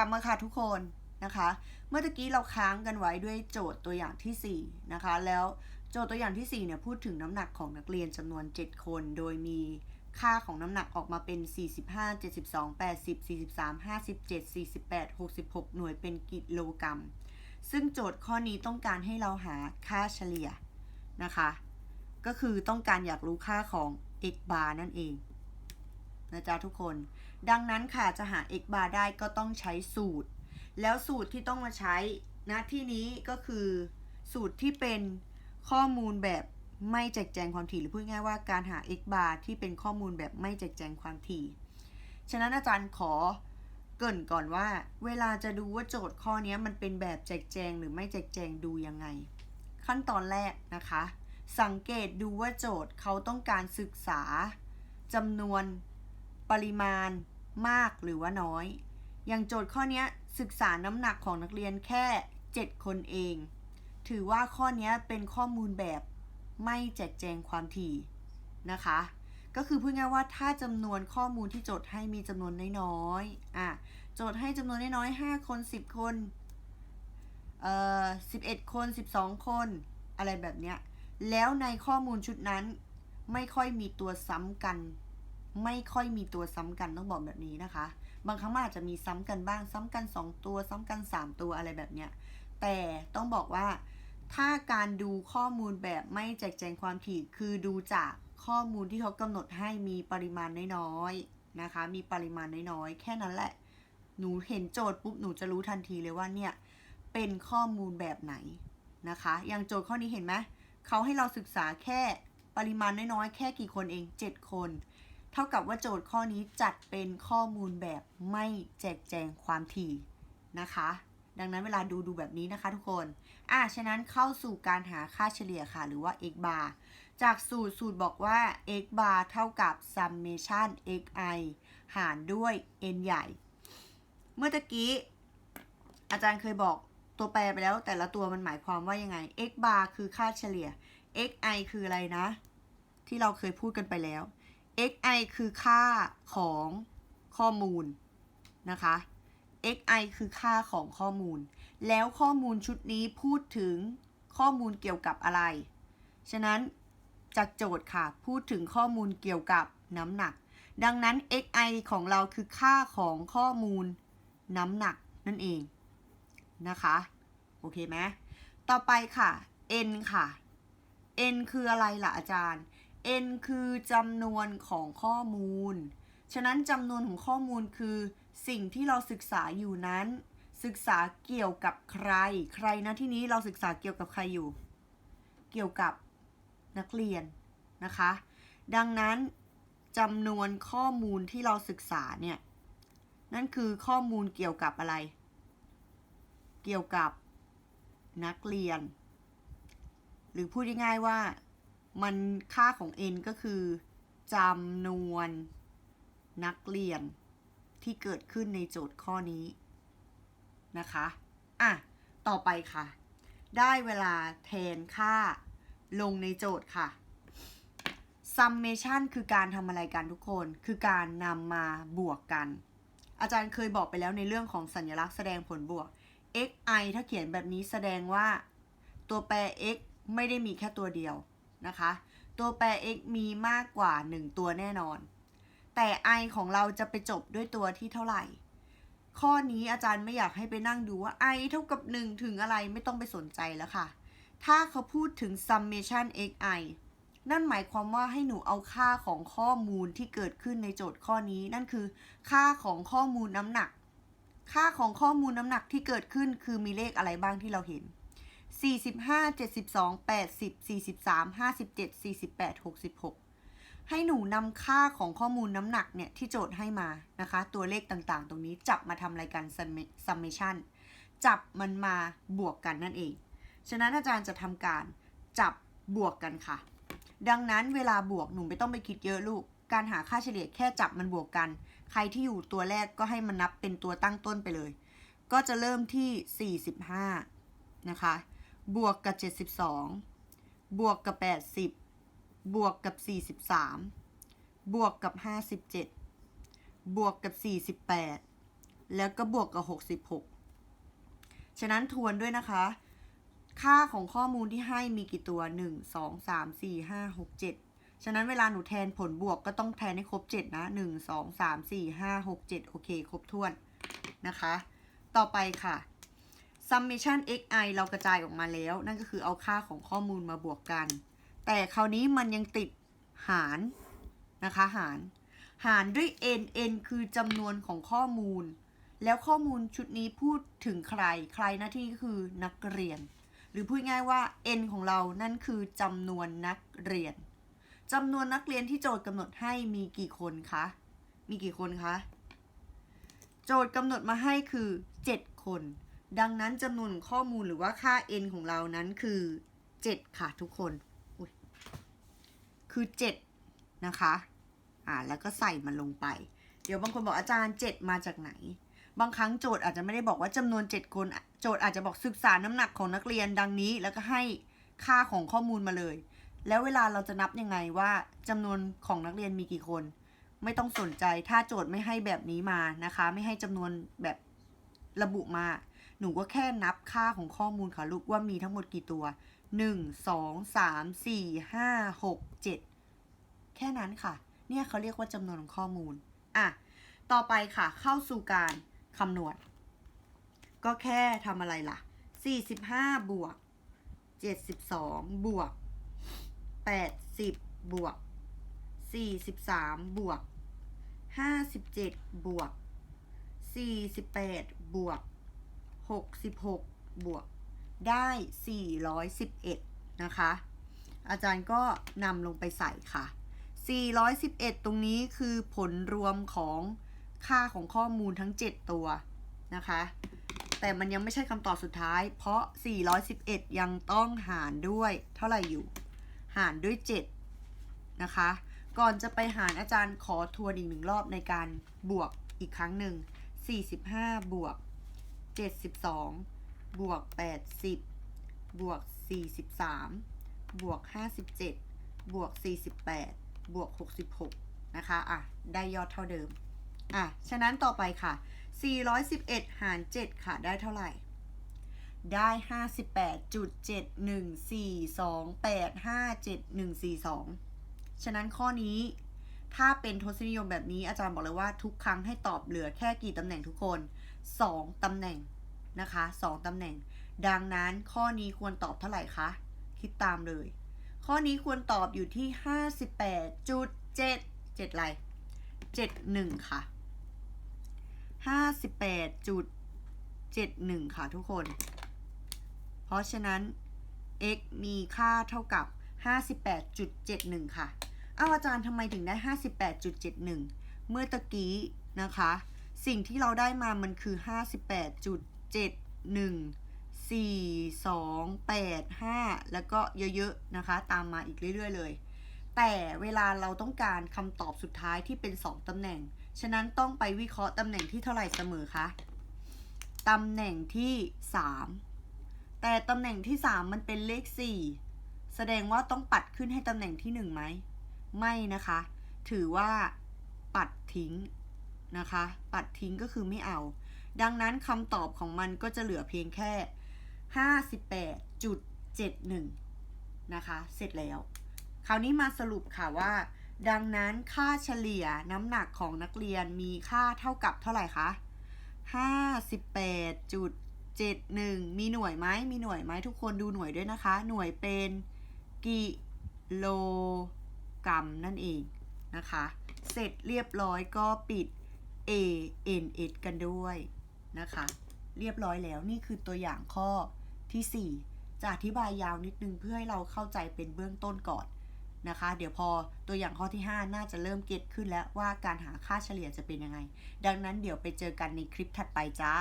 ลับมาค่ะทุกคนนะคะ เมื่อตะกี้เราค้างกันไว้ด้วยโจทย์ตัวอย่างทีสี่4นะคะ แล้วโจทย์ตัวอย่างที่4เนี่ยพูดถึงน้ำหนักของนักเรียนจำนวน 7 คน โดยมีค่าของน้ำหนักออกมาเป็น 45 72 80 43 57 48 66 หน่วยเป็นกิโลกรัม ซึ่งโจทย์ข้อนี้ต้องการให้เราหาค่าเฉลี่ยนะคะ ก็คือต้องการอยากรู้ค่าของ x bar นั่นเอง นะจ๊ะทุกคน ดังนั้นค่ะจะหา x bar ได้ก็ต้องใช้สูตร แล้วสูตรที่ต้องมาใช้ณที่นี้ก็คือสูตรที่เป็นข้อมูลแบบไม่แจกแจงความถี่หรือพูดง่ายว่าการหา x bar ที่เป็นข้อมูลแบบไม่แจกแจงความถี่ ฉะนั้นอาจารย์ขอเกรินก่อนว่า เวลาจะดูว่าโจทย์ข้อนี้มันเป็นแบบแจกแจงหรือไม่แจกแจงดูยังไง ขั้นตอนแรกนะคะ สังเกตดูว่าโจทย์เขาต้องการศึกษาจำนวน ปริมาณมากหรือว่าน้อย อย่างโจทย์ข้อนี้ศึกษาน้ำหนักของนักเรียนแค่ 7 คนเอง ถือว่าข้อนี้เป็นข้อมูลแบบไม่แจกแจงความถี่นะคะ ก็คือพูดง่ายว่าถ้าจำนวนข้อมูลที่โจทย์ให้มีจำนวนน้อยๆอะโจทย์ให้จำนวนน้อยๆ5คน 10 คนเอ่อ11 คน 12 คน อะไรแบบเนี้ย แล้วในข้อมูลชุดนั้นไม่ค่อยมีตัวซ้ำกัน ไม่ค่อยมีตัวซ้ำกันต้องบอกแบบนี้นะคะ บางครั้งมันอาจจะมีซ้ำกันบ้าง ซ้ำกัน 2 ตัว ซ้ำกัน 3 ตัวอะไรแบบเนี้ย แต่ต้องบอกว่า ถ้าการดูข้อมูลแบบไม่แจกแจงความถี่คือดูจากข้อมูลที่เขากำหนดให้มีปริมาณน้อยๆนะคะ มีปริมาณน้อยๆแค่นั้นแหละ หนูเห็นโจทย์ปุ๊บหนูจะรู้ทันทีเลยว่าเนี่ยเป็นข้อมูลแบบไหนนะคะ อย่างโจทย์ข้อนี้เห็นไหมเขาให้เราศึกษาแค่ปริมาณน้อยๆแค่กี่คนเอง 7 คน เท่ากับว่าโจทย์ข้อนี้จัดเป็นข้อมูลแบบไม่แจกแจงความถี่นะคะ ดังนั้นเวลาดูดูแบบนี้นะคะทุกคน อะ ฉะนั้นเข้าสู่การหาค่าเฉลี่ยค่ะ หรือว่า x bar จากสูตรสูตรบอกว่า x bar เท่ากับ summation xi หารด้วย n ใหญ่ เมื่อตะกี้ อาจารย์เคยบอกตัวแปรไปแล้ว แต่ละตัวมันหมายความว่ายังไง x bar คือค่าเฉลี่ย xi คืออะไรนะ ที่เราเคยพูดกันไปแล้ว xi คือค่าของข้อมูลนะคะ xi คือค่าของข้อมูล แล้วข้อมูลชุดนี้พูดถึงข้อมูลเกี่ยวกับอะไร ฉะนั้นจากโจทย์ค่ะ พูดถึงข้อมูลเกี่ยวกับน้ำหนัก ดังนั้น xi ของเราคือค่าของข้อมูลน้ำหนักนั่นเองนะคะ โอเคไหมต่อไปค่ะ n ค่ะ n คืออะไรล่ะอาจารย์ n คือจำนวนของข้อมูล ฉะนั้นจำนวนของข้อมูลคือ สิ่งที่เราศึกษาอยู่นั้น ศึกษาเกี่ยวกับใคร ใครนะที่นี้เราศึกษาเกี่ยวกับใครอยู่ เกี่ยวกับนักเรียนนะคะ ดังนั้นจำนวนข้อมูลที่เราศึกษาเนี่ย นั่นคือข้อมูลเกี่ยวกับอะไร เกี่ยวกับนักเรียน หรือพูดง่ายๆว่า มันค่าของ n ก็คือจำนวนนักเรียนที่เกิดขึ้นในโจทย์ข้อนี้นะคะ อะ ต่อไปค่ะ ได้เวลาแทนค่าลงในโจทย์ค่ะ summation คือการทำอะไรกันทุกคน คือการนำมาบวกกัน อาจารย์เคยบอกไปแล้วในเรื่องของสัญลักษณ์แสดงผลบวก xi ถ้าเขียนแบบนี้แสดงว่า ตัวแปร x ไม่ได้มีแค่ตัวเดียว นะคะ ตัวแปร x มีมากกว่า 1 ตัวแน่นอน แต่ i ของเราจะไปจบด้วยตัวที่เท่าไหร่ ข้อนี้อาจารย์ไม่อยากให้ไปนั่งดูว่า i เท่ากับ 1 ถึงอะไรไม่ต้องไปสนใจแล้วค่ะ ถ้าเขาพูดถึง summation xi นั่นหมายความว่าให้หนูเอาค่าของข้อมูลที่เกิดขึ้นในโจทย์ข้อนี้ นั่นคือ ค่าของข้อมูลน้ำหนัก ค่าของข้อมูลน้ำหนักที่เกิดขึ้นคือมีเลขอะไรบ้างที่เราเห็น 45 72 80 43 57 48 66 ให้หนูนำค่าของข้อมูลน้ำหนักเนี่ย ที่โจทย์ให้มานะคะ ตัวเลขต่างๆ ตรงนี้จับมาทำรายการ summation จับมันมาบวกกันนั่นเอง ฉะนั้นอาจารย์จะทำการจับบวกกันค่ะ ดังนั้นเวลาบวกหนูไม่ต้องไปคิดเยอะลูก การหาค่าเฉลี่ยแค่จับมันบวกกัน ใครที่อยู่ตัวแรกก็ให้มันนับเป็นตัวตั้งต้นไปเลย ก็จะเริ่มที่ 45 นะคะ บวกกับ 72 บวกกับ 80 บวกกับ 43 บวกกับ 57 บวกกับ 48 แล้วก็บวกกับ 66 ฉะนั้นทวนด้วยนะคะ ค่าของข้อมูลที่ให้มีกี่ตัว 1 2 3 4 5 6 7 ฉะนั้นเวลาหนูแทนผลบวกก็ต้องแทนให้ครบ 7 นะ 1 2 3 4 5 6 7 โอเค ครบถ้วนนะคะ ต่อไปค่ะ summation xi เรากระจายออกมาแล้ว นั่นก็คือเอาค่าของข้อมูลมาบวกกัน แต่คราวนี้มันยังติดหารนะคะหาร หารด้วย n n คือจำนวนของข้อมูล แล้วข้อมูลชุดนี้พูดถึงใคร ใครหน้าที่ก็คือนักเรียน หรือพูดง่ายว่า n ของเรานั่นคือจำนวนนักเรียนจำนวนนักเรียนที่โจทย์กำหนดให้มีกี่คนคะ มีกี่คนคะ โจทย์กำหนดมาให้คือ 7 คน ดังนั้นจำนวนข้อมูลหรือว่าค่า n ของเรานั้นคือ 7 ค่ะทุกคน คือ 7 นะคะ อ่า แล้วก็ใส่มันลงไป เดี๋ยวบางคนบอกอาจารย์ 7 มาจากไหน บางครั้งโจทย์อาจจะไม่ได้บอกว่าจำนวน 7 คน โจทย์อาจจะบอกศึกษาน้ำหนักของนักเรียนดังนี้ แล้วก็ให้ค่าของข้อมูลมาเลย แล้วเวลาเราจะนับยังไงว่าจำนวนของนักเรียนมีกี่คน ไม่ต้องสนใจ ถ้าโจทย์ไม่ให้แบบนี้มานะคะ ไม่ให้จำนวนแบบระบุมา หนูก็แค่นับค่าของข้อมูลค่ะลูกว่ามีทั้งหมดกี่ตัว 1 2 3 4 5 6 7 แค่นั้นค่ะ เนี่ยเขาเรียกว่าจำนวนของข้อมูล อะ ต่อไปค่ะเข้าสู่การคำนวณ ก็แค่ทำอะไรล่ะ 45 บวก 72 บวก 80 บวก 43 บวก 57 บวก 48 บวก 66 บวกได้ 411 นะคะ อาจารย์ก็นำลงไปใส่ค่ะ 411 ตรงนี้คือผลรวมของค่าของข้อมูลทั้ง 7 ตัวนะคะ แต่มันยังไม่ใช่คำตอบสุดท้าย เพราะ 411 ยังต้องหารด้วยเท่าไหร่อยู่ หารด้วย 7 นะคะ ก่อนจะไปหารอาจารย์ขอทวนอีกหนึ่งรอบในการบวกอีกครั้งหนึ่ง45 บวก 72บวก80บวก43บวก57บวก48บวก66นะคะ อะ ได้ยอดเท่าเดิม อะ ฉะนั้นต่อไปค่ะ411หาร7ค่ะ ได้เท่าไหร่ ได้58.71428557142ฉะนั้นข้อนี้ ถ้าเป็นทศนิยมแบบนี้อาจารย์บอกเลยว่าทุกครั้งให้ตอบเหลือแค่กี่ตำแหน่งทุกคน 2 ตำแหน่งนะคะ2ตำแหน่ง ดังนั้นข้อนี้ควรตอบเท่าไหร่คะ คิดตามเลย ข้อนี้ควรตอบอยู่ที่ 58.7 7ไร71 ค่ะ 58.71 ค่ะทุกคน เพราะฉะนั้น x มีค่าเท่ากับ 58.71 ค่ะ อ้าวอาจารย์ทำไมถึงได้ 58.71 เมื่อตะกี้นะคะ สิ่งที่เราได้มามันคือ 58.71 4 2 8 5 แล้วก็เยอะๆนะคะ ตามมาอีกเรื่อยๆเลย แต่เวลาเราต้องการคำตอบสุดท้ายที่เป็น 2ตำแหน่ง ฉะนั้นต้องไปวิเคราะห์ตำแหน่งที่เท่าไหร่เสมอคะตำแหน่งที่ 3 แต่ตำแหน่งที่ 3 มันเป็นเลข 4 แสดงว่าต้องปัดขึ้นให้ตำแหน่งที่ 1 ไหม ไม่นะคะ ถือว่าปัดทิ้งนะคะ ปัดทิ้งก็คือไม่เอา ดังนั้นคำตอบของมันก็จะเหลือเพียงแค่ 58.71 นะคะ เสร็จแล้ว คราวนี้มาสรุปค่ะว่า ดังนั้นค่าเฉลี่ยน้ำหนักของนักเรียนมีค่าเท่ากับเท่าไหร่คะ 58.71 มีหน่วยไหมมีหน่วยไหมทุกคนดูหน่วยด้วยนะคะ หน่วยเป็นกิโล กรัมนั่นเองนะคะ เสร็จเรียบร้อยก็ปิด ANS กันด้วยนะคะ เรียบร้อยแล้วนี่คือตัวอย่างข้อที่ 4 จะอธิบายยาวนิดนึงเพื่อให้เราเข้าใจเป็นเบื้องต้นก่อนนะคะ เดี๋ยวพอตัวอย่างข้อที่ 5 น่าจะเริ่มเก็ตขึ้นแล้วว่าการหาค่าเฉลี่ยจะเป็นยังไง ดังนั้นเดี๋ยวไปเจอกันในคลิปถัดไปจ้า